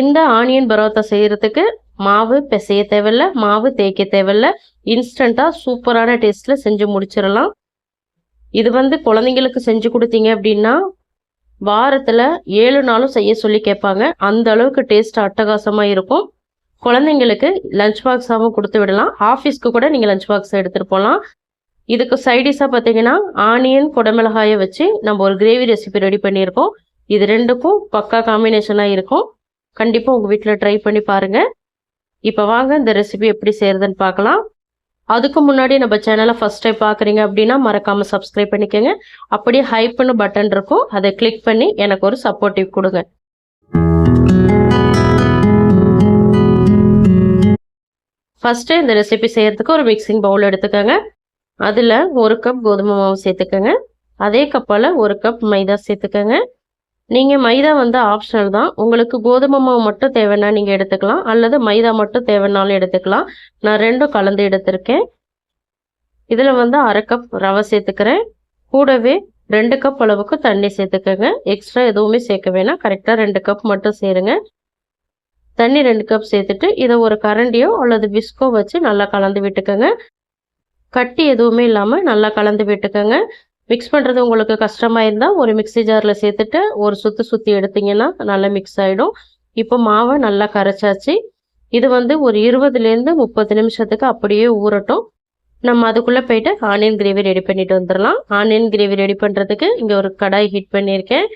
இந்த ஆனியன் பரோத்தா செய்கிறதுக்கு மாவு பிசைய தேவையில்ல மாவு தேய்க்க தேவையில்ல. இன்ஸ்டண்ட்டாக சூப்பரான டேஸ்ட்டில் செஞ்சு முடிச்சிடலாம். இது வந்து குழந்தைங்களுக்கு செஞ்சு கொடுத்தீங்க அப்படின்னா வாரத்தில் ஏழு நாளும் செய்ய சொல்லி கேட்பாங்க. அந்த அளவுக்கு டேஸ்ட் அட்டகாசமாக இருக்கும். குழந்தைங்களுக்கு லஞ்ச் பாக்ஸாகவும் கொடுத்து விடலாம். ஆஃபீஸ்க்கு கூட நீங்கள் லஞ்ச் பாக்ஸ் எடுத்துகிட்டு போகலாம் இதுக்கு சைடிஷாக பார்த்தீங்கன்னா ஆனியன் குடமிளகாயை வச்சு நம்ம ஒரு கிரேவி ரெசிபி ரெடி பண்ணியிருக்கோம். இது ரெண்டுக்கும் பக்கா காம்பினேஷனாக இருக்கும். கண்டிப்பாக உங்கள் வீட்டில் ட்ரை பண்ணி பாருங்கள் இப்போ வாங்க இந்த ரெசிபி எப்படி செய்கிறதுன்னு பார்க்கலாம் அதுக்கு முன்னாடி நம்ம சேனலை ஃபஸ்ட் டைம் பார்க்குறீங்க அப்படின்னா மறக்காமல் சப்ஸ்கிரைப் பண்ணிக்கோங்க. அப்படியே ஹைப்னு பட்டன் இருக்கும். அதை கிளிக் பண்ணி எனக்கு ஒரு சப்போர்ட்டிவ் கொடுங்க. ஃபஸ்ட்டு இந்த ரெசிபி செய்கிறதுக்கு ஒரு மிக்சிங் பவுல் எடுத்துக்கோங்க. அதில் ஒரு கப் கோதுமை மாவு சேர்த்துக்கோங்க. அதே கப்பால் ஒரு கப் மைதா சேர்த்துக்கோங்க. நீங்கள் மைதா வந்து ஆப்ஷனல் தான். உங்களுக்கு கோதுமை மாவு மட்டும் தேவைன்னா நீங்கள் எடுத்துக்கலாம். அல்லது மைதா மட்டும் தேவைன்னாலும் எடுத்துக்கலாம். நான் ரெண்டும் கலந்து எடுத்திருக்கேன். இதில் வந்து அரை கப் ரவை சேர்த்துக்கிறேன். கூடவே ரெண்டு கப் அளவுக்கு தண்ணி சேர்த்துக்கோங்க. எக்ஸ்ட்ரா எதுவுமே சேர்க்க வேணாம். கரெக்டாக ரெண்டு கப் மட்டும் சேருங்க. தண்ணி ரெண்டு கப் சேர்த்துட்டு இதை ஒரு கரண்டியோ அல்லது விஸ்கோ வச்சு நல்லா கலந்து விட்டுக்கோங்க. கட்டி எதுவுமே இல்லாமல் நல்லா கலந்து விட்டுக்கோங்க. மிக்ஸ் பண்ணுறது உங்களுக்கு கஷ்டமாக இருந்தால் ஒரு மிக்ஸி ஜாரில் சேர்த்துட்டு ஒரு சுற்றி சுற்றி எடுத்திங்கன்னா நல்லா மிக்ஸ் ஆகிடும் இப்போ மாவை நல்லா கரைச்சாச்சு. இது வந்து ஒரு இருபதுலேருந்து முப்பது நிமிஷத்துக்கு அப்படியே ஊறட்டும். நம்ம அதுக்குள்ளே போயிட்டு ஆனியன் கிரேவி ரெடி பண்ணிட்டு வந்துடலாம். ஆனியன் கிரேவி ரெடி பண்ணுறதுக்கு இங்கே ஒரு கடாய் ஹீட் பண்ணியிருக்கேன்.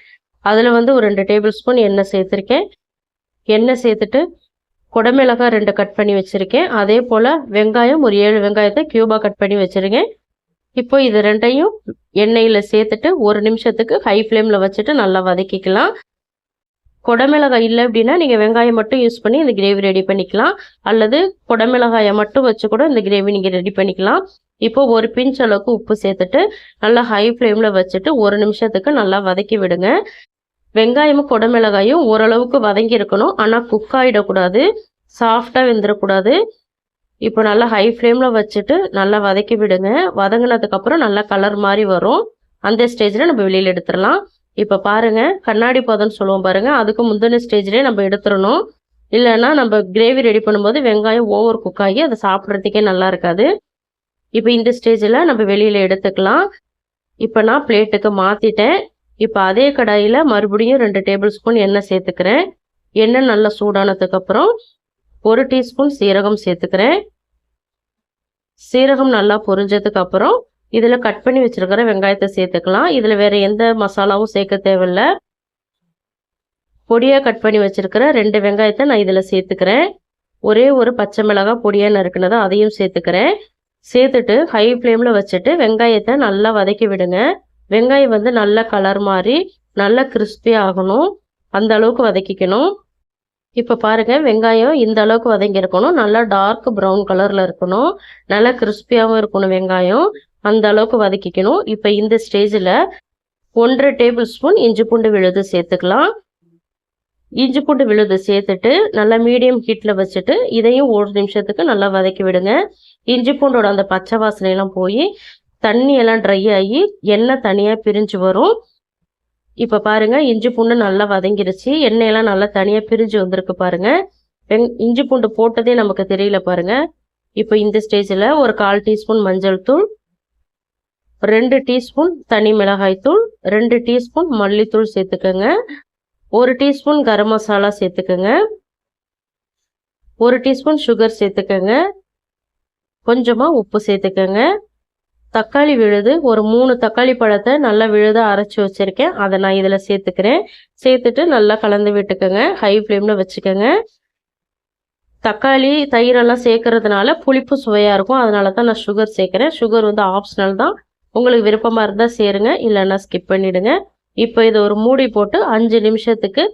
அதில் வந்து ஒரு ரெண்டு டேபிள் ஸ்பூன் எண்ணெய் சேர்த்துருக்கேன். எண்ணெய் சேர்த்துட்டு குடமிளகாய் ரெண்டு கட் பண்ணி வச்சுருக்கேன். அதே போல் வெங்காயம் ஒரு ஏழு வெங்காயத்தை க்யூபாக கட் பண்ணி வச்சுருக்கேன். இப்போ இது ரெண்டையும் எண்ணெயில் சேர்த்துட்டு ஒரு நிமிஷத்துக்கு ஹை ஃப்ளேமில் வச்சுட்டு நல்லா வதக்கிக்கலாம். குடமிளகாய் இல்லை அப்படின்னா நீங்கள் வெங்காயம் மட்டும் யூஸ் பண்ணி இந்த கிரேவி ரெடி பண்ணிக்கலாம். அல்லது குடமிளகாயை மட்டும் வச்சு கூட இந்த கிரேவி நீங்கள் ரெடி பண்ணிக்கலாம். இப்போ ஒரு பிஞ்ச் அளவுக்கு உப்பு சேர்த்துட்டு நல்லா ஹை ஃப்ளேமில் வச்சுட்டு ஒரு நிமிஷத்துக்கு நல்லா வதக்கி விடுங்க. வெங்காயமும் குடமிளகாயும் ஓரளவுக்கு வதங்கி இருக்கணும். ஆனால் குக் ஆகிடக்கூடாது சாஃப்டாக வெந்துடக்கூடாது இப்போ நல்லா ஹை ஃப்ளேமில் வச்சுட்டு நல்லா வதக்கி விடுங்க. வதங்கினதுக்கப்புறம் நல்லா கலர் மாதிரி வரும். அந்த ஸ்டேஜில் நம்ம வெளியில் எடுத்துடலாம். இப்போ பாருங்கள் கண்ணாடி பதம்னு சொல்லுவோம் பாருங்கள் அதுக்கு முந்தின ஸ்டேஜ்லேயே நம்ம எடுத்துடணும். இல்லைன்னா நம்ம கிரேவி ரெடி பண்ணும்போது வெங்காயம் ஓவர் குக் ஆகி அதை சாப்பிட்றதுக்கே நல்லா இருக்காது. இப்போ இந்த ஸ்டேஜில் நம்ம வெளியில் எடுத்துக்கலாம். இப்போ நான் பிளேட்டுக்கு மாற்றிட்டேன் இப்போ அதே கடாயில் மறுபடியும் ரெண்டு டேபிள் ஸ்பூன் எண்ணெய் சேர்த்துக்கிறேன். எண்ணெய் நல்லா சூடானதுக்கப்புறம் ஒரு டீஸ்பூன் சீரகம் சேர்த்துக்கிறேன். சீரகம் நல்லா பொரிஞ்சதுக்கு அப்புறம் இதில் கட் பண்ணி வச்சுருக்கிற வெங்காயத்தை சேர்த்துக்கலாம். இதில் வேறு எந்த மசாலாவும் சேர்க்க தேவையில்ல. பொடியாக கட் பண்ணி வச்சுருக்கிற ரெண்டு வெங்காயத்தை நான் இதில் சேர்த்துக்கிறேன். ஒரே ஒரு பச்சை மிளகாய் பொடியாக நறுக்குனதை அதையும் சேர்த்துக்கிறேன். சேர்த்துட்டு ஹை ஃப்ளேமில் வச்சுட்டு வெங்காயத்தை நல்லா வதக்கி விடுங்க. வெங்காயம் வந்து நல்ல கலர் மாதிரி நல்லா கிறிஸ்பி ஆகணும். அந்த அளவுக்கு வதக்கிக்கணும். இப்போ பாருங்கள் வெங்காயம் இந்த அளவுக்கு வதங்கியிருக்கணும் நல்லா டார்க் ப்ரௌன் கலரில் இருக்கணும். நல்லா கிறிஸ்பியாகவும் இருக்கணும் வெங்காயம். அந்த அளவுக்கு வதக்கிக்கணும். இப்போ இந்த ஸ்டேஜில் ஒன்றரை டேபிள் ஸ்பூன் இஞ்சி பூண்டு விழுது சேர்த்துக்கலாம். இஞ்சி பூண்டு விழுது சேர்த்துட்டு நல்லா மீடியம் ஹீட்டில் வச்சுட்டு இதையும் ஒரு நிமிஷத்துக்கு நல்லா வதக்கி விடுங்க. இஞ்சி பூண்டோட அந்த பச்சை வாசனையெல்லாம் போய் தண்ணி எல்லாம் ட்ரை ஆகி எண்ணெய் தனியாக பிரிஞ்சு வரும். இப்போ பாருங்கள் இஞ்சி பூண்டு நல்லா வதங்கிருச்சு. எண்ணெயெல்லாம் நல்லா தனியாக பிரிஞ்சு வந்திருக்கு பாருங்கள் வெங் இஞ்சி பூண்டு போட்டதே நமக்கு தெரியல பாருங்க. இப்போ இந்த ஸ்டேஜில் ஒரு கால் டீஸ்பூன் மஞ்சள் தூள் ரெண்டு டீஸ்பூன் தனி மிளகாய் தூள் ரெண்டு டீஸ்பூன் மல்லித்தூள் சேர்த்துக்கோங்க. ஒரு டீஸ்பூன் கரம் மசாலா சேர்த்துக்கோங்க. ஒரு டீஸ்பூன் சுகர் சேர்த்துக்கோங்க. கொஞ்சமாக உப்பு சேர்த்துக்கோங்க. தக்காளி விழுது ஒரு மூணு தக்காளி பழத்தை நல்லா விழுத அரைச்சி வச்சுருக்கேன். அதை நான் இதில் சேர்த்துக்கிறேன். சேர்த்துட்டு நல்லா கலந்து விட்டுக்கோங்க. ஹை ஃப்ளேமில் வச்சுக்கோங்க. தக்காளி தயிரெல்லாம் சேர்க்கறதுனால புளிப்பு சுவையாக இருக்கும். அதனால தான் நான் சுகர் சேர்க்குறேன். சுகர் வந்து ஆப்ஷனல் தான். உங்களுக்கு விருப்பமாக இருந்தால் சேருங்க. இல்லைன்னா ஸ்கிப் பண்ணிவிடுங்க இப்போ இதை ஒரு மூடி போட்டு அஞ்சு நிமிஷத்துக்கு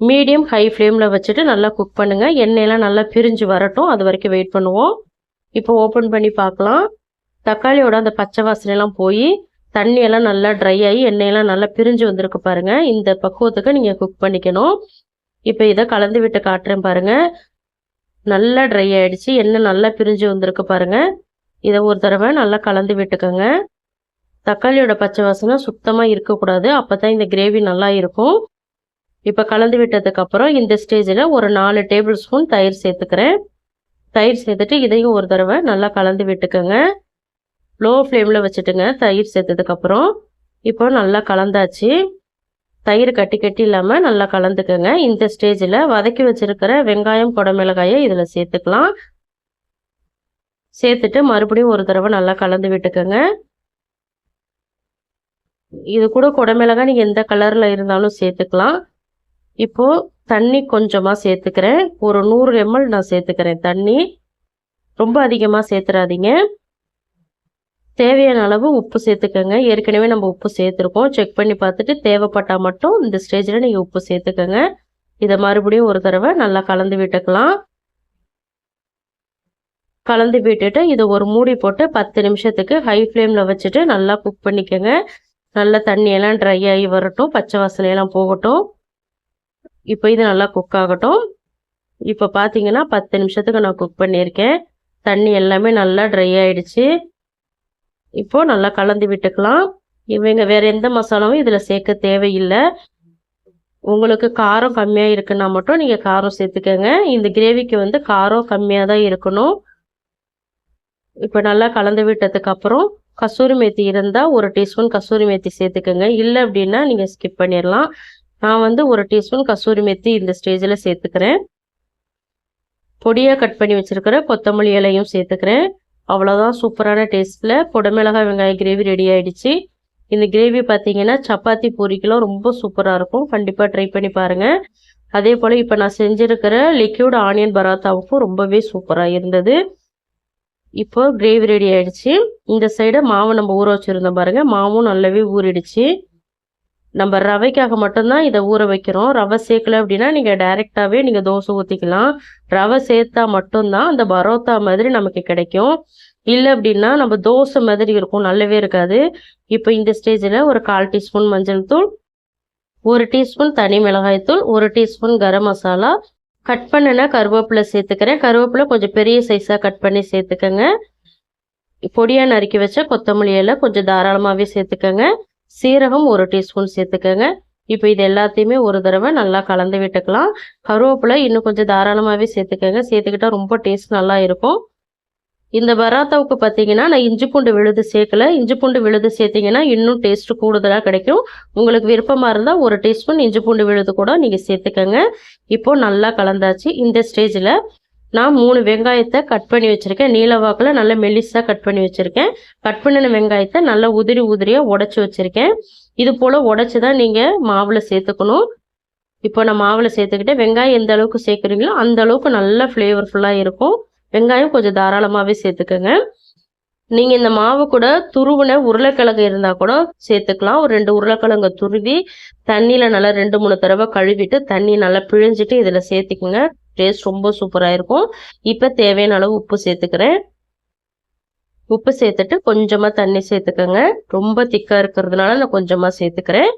மீடியம் ஹை ஃப்ளேமில் வச்சுட்டு நல்லா குக் பண்ணுங்கள் எண்ணெயெல்லாம் நல்லா பிரிஞ்சு வரட்டும். அது வரைக்கும் வெயிட் பண்ணுவோம். இப்போ ஓப்பன் பண்ணி பார்க்கலாம். தக்காளியோட அந்த பச்சை வாசனையெல்லாம் போய் தண்ணியெல்லாம் நல்லா ட்ரை ஆகி எண்ணெயெல்லாம் நல்லா பிரிஞ்சு வந்திருக்கு பாருங்க. இந்த பக்குவத்துக்கு நீங்கள் குக் பண்ணிக்கணும். இப்போ இதை கலந்து விட்டு காட்டுறேன் பாருங்க. நல்லா ட்ரை ஆகிடுச்சு எண்ணெய் நல்லா பிரிஞ்சு வந்திருக்கு பாருங்க. இதை ஒரு தடவை நல்லா கலந்து விட்டுக்கோங்க. தக்காளியோட பச்சை வாசனை சுத்தமாக இருக்கக்கூடாது. அப்போ தான் இந்த கிரேவி நல்லா இருக்கும். இப்போ கலந்து விட்டதுக்கப்புறம் இந்த ஸ்டேஜில் ஒரு நாலு டேபிள் ஸ்பூன் தயிர் சேர்த்துக்கிறேன். தயிர் சேர்த்துட்டு இதையும் ஒரு தடவை நல்லா கலந்து விட்டுக்கோங்க. லோ ஃப்ளேமில் வச்சுட்டுங்க தயிர் சேர்த்ததுக்கப்புறம் இப்போ நல்லா கலந்தாச்சு. தயிர் கட்டி கட்டி இல்லாமல் நல்லா கலந்துக்கோங்க. இந்த ஸ்டேஜில் வதக்கி வச்சுருக்கிற வெங்காயம் குடமிளகாயை இதில் சேர்த்துக்கலாம். சேர்த்துட்டு மறுபடியும் ஒரு தடவை நல்லா கலந்து விட்டுக்கோங்க. இது கூட குடமிளகாய் நீங்கள் எந்த கலரில் இருந்தாலும் சேர்த்துக்கலாம். இப்போது தண்ணி கொஞ்சமாக சேர்த்துக்கிறேன். ஒரு நூறு எம்எல் நான் சேர்த்துக்கிறேன் தண்ணி. ரொம்ப அதிகமாக சேர்த்துறாதீங்க. தேவையான அளவு உப்பு சேர்த்துக்கோங்க. ஏற்கனவே நம்ம உப்பு சேர்த்துருக்கோம். செக் பண்ணி பார்த்துட்டு தேவைப்பட்டால் மட்டும் இந்த ஸ்டேஜில் நீங்கள் உப்பு சேர்த்துக்கோங்க. இதை மறுபடியும் ஒரு தடவை நல்லா கலந்து விட்டுக்கலாம். கலந்து விட்டுட்டு இதை ஒரு மூடி போட்டு பத்து நிமிஷத்துக்கு ஹை ஃப்ளேமில் வச்சுட்டு நல்லா குக் பண்ணிக்கோங்க. நல்லா தண்ணியெல்லாம் ட்ரை ஆகி வரட்டும். பச்சை வாசனையெல்லாம் போகட்டும். இப்போ இது நல்லா குக் ஆகட்டும். இப்போ பார்த்தீங்கன்னா பத்து நிமிஷத்துக்கு நான் குக் பண்ணியிருக்கேன். தண்ணி எல்லாமே நல்லா ட்ரை ஆகிடுச்சு இப்போது நல்லா கலந்து விட்டுக்கலாம். இவங்க வேறு எந்த மசாலாவும் இதில் சேர்க்க தேவையில்லை. உங்களுக்கு காரம் கம்மியாக இருக்குன்னா மட்டும் நீங்கள் காரம் சேர்த்துக்கோங்க. இந்த கிரேவிக்கு வந்து காரம் கம்மியாக தான் இருக்கணும். இப்போ நல்லா கலந்து விட்டதுக்கு அப்புறம் கசூரி மேத்தி இருந்தால் ஒரு டீஸ்பூன் கசூரி மேத்தி சேர்த்துக்கோங்க. இல்லை அப்படின்னா நீங்கள் ஸ்கிப் பண்ணிடலாம். நான் வந்து ஒரு டீஸ்பூன் கசூரி மேத்தி இந்த ஸ்டேஜில் சேர்த்துக்கிறேன். பொடியாக கட் பண்ணி வச்சுருக்கிற கொத்தமல்லி இலையும் சேர்த்துக்கிறேன். அவ்வளோதான் சூப்பரான டேஸ்ட்டில் குடமிளகாய் வெங்காய கிரேவி ரெடி ஆகிடுச்சு இந்த கிரேவி பார்த்தீங்கன்னா சப்பாத்தி பூரிக்கெலாம் ரொம்ப சூப்பராக இருக்கும். கண்டிப்பாக ட்ரை பண்ணி பாருங்கள் அதே போல் இப்போ நான் செஞ்சுருக்கிற லிக்யூட் ஆனியன் பராத்தாவுக்கும் ரொம்பவே சூப்பராக இருந்தது. இப்போ கிரேவி ரெடி ஆகிடுச்சு இந்த சைடு மாவு நம்ம ஊற வச்சுருந்தோம் பாருங்கள் மாவும் நல்லாவே ஊறிடுச்சு. நம்ம ரவைக்காக மட்டும்தான் இதை ஊற வைக்கிறோம். ரவை சேர்க்கல அப்படின்னா நீங்கள் டைரெக்டாகவே நீங்கள் தோசை ஊற்றிக்கலாம் ரவை சேர்த்தா மட்டும்தான் அந்த பரோத்தா மாதிரி நமக்கு கிடைக்கும். இல்லை அப்படின்னா நம்ம தோசை மாதிரி இருக்கும். நல்லாவே இருக்காது. இப்போ இந்த ஸ்டேஜில் ஒரு கால் டீஸ்பூன் மஞ்சள் தூள் ஒரு டீஸ்பூன் தனி மிளகாய் தூள் ஒரு டீஸ்பூன் கரம் மசாலா. கட் பண்ணினா கருவேப்பிலை சேர்த்துக்கிறேன். கருவேப்பிலை கொஞ்சம் பெரிய சைஸாக கட் பண்ணி சேர்த்துக்கோங்க. பொடியாக நறுக்கி வச்ச கொத்தமல்லி எல்லாம் கொஞ்சம் தாராளமாகவே சேர்த்துக்கோங்க. சீரகம் ஒரு டீஸ்பூன் சேர்த்துக்கோங்க. இப்போ இது எல்லாத்தையுமே ஒரு தடவை நல்லா கலந்து விட்டுக்கலாம். கருவேப்பிலை இன்னும் கொஞ்சம் தாராளமாகவே சேர்த்துக்கோங்க. சேர்த்துக்கிட்டா ரொம்ப டேஸ்ட் நல்லா இருக்கும். இந்த பராத்தாவுக்கு பார்த்தீங்கன்னா நான் இஞ்சி பூண்டு விழுது சேர்க்கல. இஞ்சி பூண்டு விழுது சேர்த்திங்கன்னா இன்னும் டேஸ்ட்டு கூடுதலாக கிடைக்கும். உங்களுக்கு விருப்பமாக இருந்தால் ஒரு டீஸ்பூன் இஞ்சி பூண்டு விழுது கூட நீங்கள் சேர்த்துக்கோங்க. இப்போது நல்லா கலந்தாச்சு. இந்த ஸ்டேஜில் நான் மூணு வெங்காயத்தை கட் பண்ணி வச்சுருக்கேன். நீலவாக்கில் நல்லா மெல்லிஸாக கட் பண்ணி வச்சுருக்கேன். கட் பண்ணின வெங்காயத்தை நல்லா உதிரி உதிரியாக உடச்சி வச்சுருக்கேன். இது போல் உடச்சி தான் நீங்கள் மாவில் சேர்த்துக்கணும். இப்போ நான் மாவில் சேர்த்துக்கிட்டேன். வெங்காயம் எந்த அளவுக்கு சேர்க்குறீங்களோ அந்த அளவுக்கு நல்லா ஃப்ளேவர்ஃபுல்லாக இருக்கும். வெங்காயம் கொஞ்சம் தாராளமாகவே சேர்த்துக்கோங்க. நீங்கள் இந்த மாவு கூட துருவின உருளைக்கிழங்கு இருந்தால் கூட சேர்த்துக்கலாம். ஒரு ரெண்டு உருளைக்கிழங்கு துருவி தண்ணியில் நல்லா ரெண்டு மூணு தடவை கழுவிட்டு தண்ணி நல்லா பிழிஞ்சிட்டு இதில் சேர்த்துக்குங்க. டேஸ்ட் ரொம்ப சூப்பராக இருக்கும். இப்போ தேவையான அளவு உப்பு சேர்த்துக்கிறேன். உப்பு சேர்த்துட்டு கொஞ்சமாக தண்ணி சேர்த்துக்கோங்க. ரொம்ப திக்காக இருக்கிறதுனால நான் கொஞ்சமாக சேர்த்துக்கிறேன்.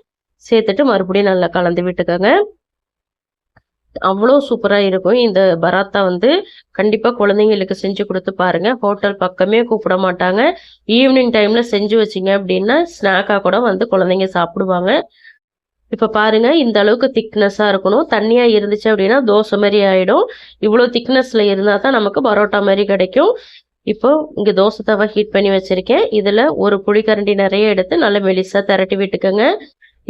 சேர்த்துட்டு மறுபடியும் நல்லா கலந்து விட்டுக்கோங்க. அவ்வளோ சூப்பராக இருக்கும். இந்த பராத்தா வந்து கண்டிப்பாக குழந்தைங்களுக்கு செஞ்சு கொடுத்து பாருங்கள் ஹோட்டல் பக்கமே கூப்பிட மாட்டாங்க. ஈவினிங் டைமில் செஞ்சு வச்சிங்க அப்படின்னா ஸ்நாக்காக கூட வந்து குழந்தைங்க சாப்பிடுவாங்க. இப்போ பாருங்கள் இந்த அளவுக்கு திக்னஸாக இருக்கணும். தண்ணியாக இருந்துச்சு அப்படின்னா தோசை மாதிரி ஆகிடும் இவ்வளோ திக்னஸில் இருந்தால் தான் நமக்கு பரோட்டா மாதிரி கிடைக்கும். இப்போ இங்கே தோசை தவா ஹீட் பண்ணி வச்சுருக்கேன். இதில் ஒரு புளிக்கரண்டி நிறைய எடுத்து நல்லா மெலிசாக திரட்டி விட்டுக்கோங்க.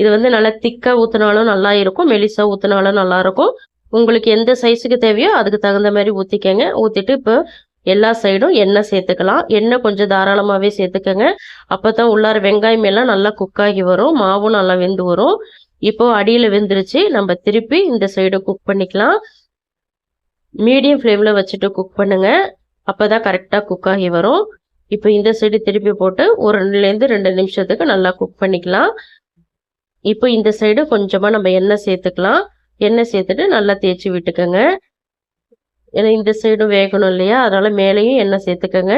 இது வந்து நல்லா திக்காக ஊற்றினாலும் நல்லா இருக்கும். மெலிசாக ஊற்றினாலும் நல்லாயிருக்கும் உங்களுக்கு எந்த சைஸுக்கு தேவையோ அதுக்கு தகுந்த மாதிரி ஊற்றிக்கங்க ஊற்றிட்டு இப்போ எல்லா சைடும் எண்ணெய் சேர்த்துக்கலாம். எண்ணெய் கொஞ்சம் தாராளமாகவே சேர்த்துக்கங்க. அப்போ தான் உள்ளார வெங்காயம் எல்லாம் நல்லா குக்காகி வரும். மாவும் நல்லா வெந்து வரும். இப்போ அடியில் வெந்துருச்சு நம்ம திருப்பி இந்த சைடு குக் பண்ணிக்கலாம். மீடியம் ஃப்ளேமில் வச்சுட்டு குக் பண்ணுங்க. அப்போ தான் கரெக்டாக குக் ஆகி வரும். இப்போ இந்த சைடு திருப்பி போட்டு ஒரு ரெண்டுலேருந்து ரெண்டு நிமிஷத்துக்கு நல்லா குக் பண்ணிக்கலாம். இப்போ இந்த சைடு கொஞ்சமாக நம்ம எண்ணெய் சேர்த்துக்கலாம். எண்ணெய் சேர்த்துட்டு நல்லா தேய்ச்சி விட்டுக்கோங்க. ஏன்னா இந்த சைடும் வேகணும் இல்லையா? அதனால் மேலேயும் எண்ணெய் சேர்த்துக்கோங்க.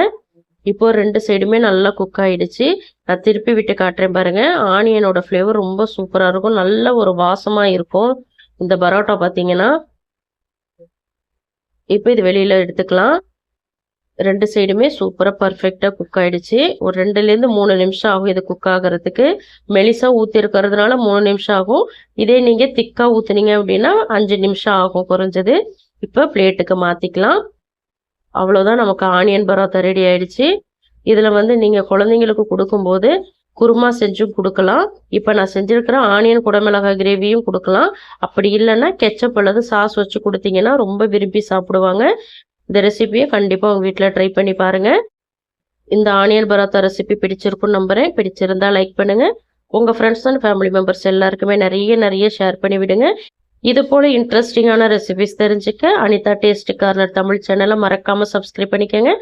இப்போ ரெண்டு சைடுமே நல்லா குக் ஆகிடுச்சு நான் திருப்பி விட்டு காட்டுறேன் பாருங்கள் ஆனியனோட ஃப்ளேவர் ரொம்ப சூப்பராக இருக்கும். நல்ல ஒரு வாசமாக இருக்கும். இந்த பரோட்டா பார்த்தீங்கன்னா இப்போ இது வெளியில் எடுத்துக்கலாம். ரெண்டு சைடுமே சூப்பராக பர்ஃபெக்டாக குக் ஆகிடுச்சு ஒரு ரெண்டுலேருந்து மூணு நிமிஷம் ஆகும் இது குக் ஆகிறதுக்கு. மெலிசாக ஊற்றிருக்கிறதுனால மூணு நிமிஷம் ஆகும். இதே நீங்கள் திக்காக ஊற்றுனீங்க அப்படின்னா அஞ்சு நிமிஷம் ஆகும் குறைஞ்சது. இப்போ பிளேட்டுக்கு மாற்றிக்கலாம் அவ்வளோதான் நமக்கு ஆனியன் பரோட்டா ரெடி ஆயிடுச்சு. இதில் வந்து நீங்கள் குழந்தைங்களுக்கு கொடுக்கும்போது குருமா செஞ்சும் கொடுக்கலாம். இப்போ நான் செஞ்சுருக்கிற ஆனியன் குடமிளகாய் கிரேவியும் கொடுக்கலாம். அப்படி இல்லைன்னா கெச்சப் அல்லது சாஸ் வச்சு கொடுத்தீங்கன்னா ரொம்ப விரும்பி சாப்பிடுவாங்க. இந்த ரெசிபியை கண்டிப்பாக உங்கள் வீட்டில் ட்ரை பண்ணி பாருங்கள் இந்த ஆனியன் பரோத்தா ரெசிபி பிடிச்சிருக்குன்னு நம்புகிறேன் பிடிச்சிருந்தா லைக் பண்ணுங்கள் உங்கள் ஃப்ரெண்ட்ஸ் அண்ட் ஃபேமிலி மெம்பர்ஸ் எல்லாருக்குமே நிறைய நிறைய ஷேர் பண்ணி விடுங்க. இது போல் இன்ட்ரெஸ்டிங்கான ரெசிபிஸ் தெரிஞ்சுக்க அனிதா டேஸ்ட் கார்னர் தமிழ் சேனலை மறக்காமல் சப்ஸ்கிரைப் பண்ணிக்கோங்க.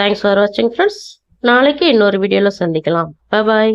தேங்க்ஸ் ஃபார் வாட்சிங் ஃப்ரெண்ட்ஸ் நாளைக்கு இன்னொரு வீடியோவில் சந்திக்கலாம். பாய்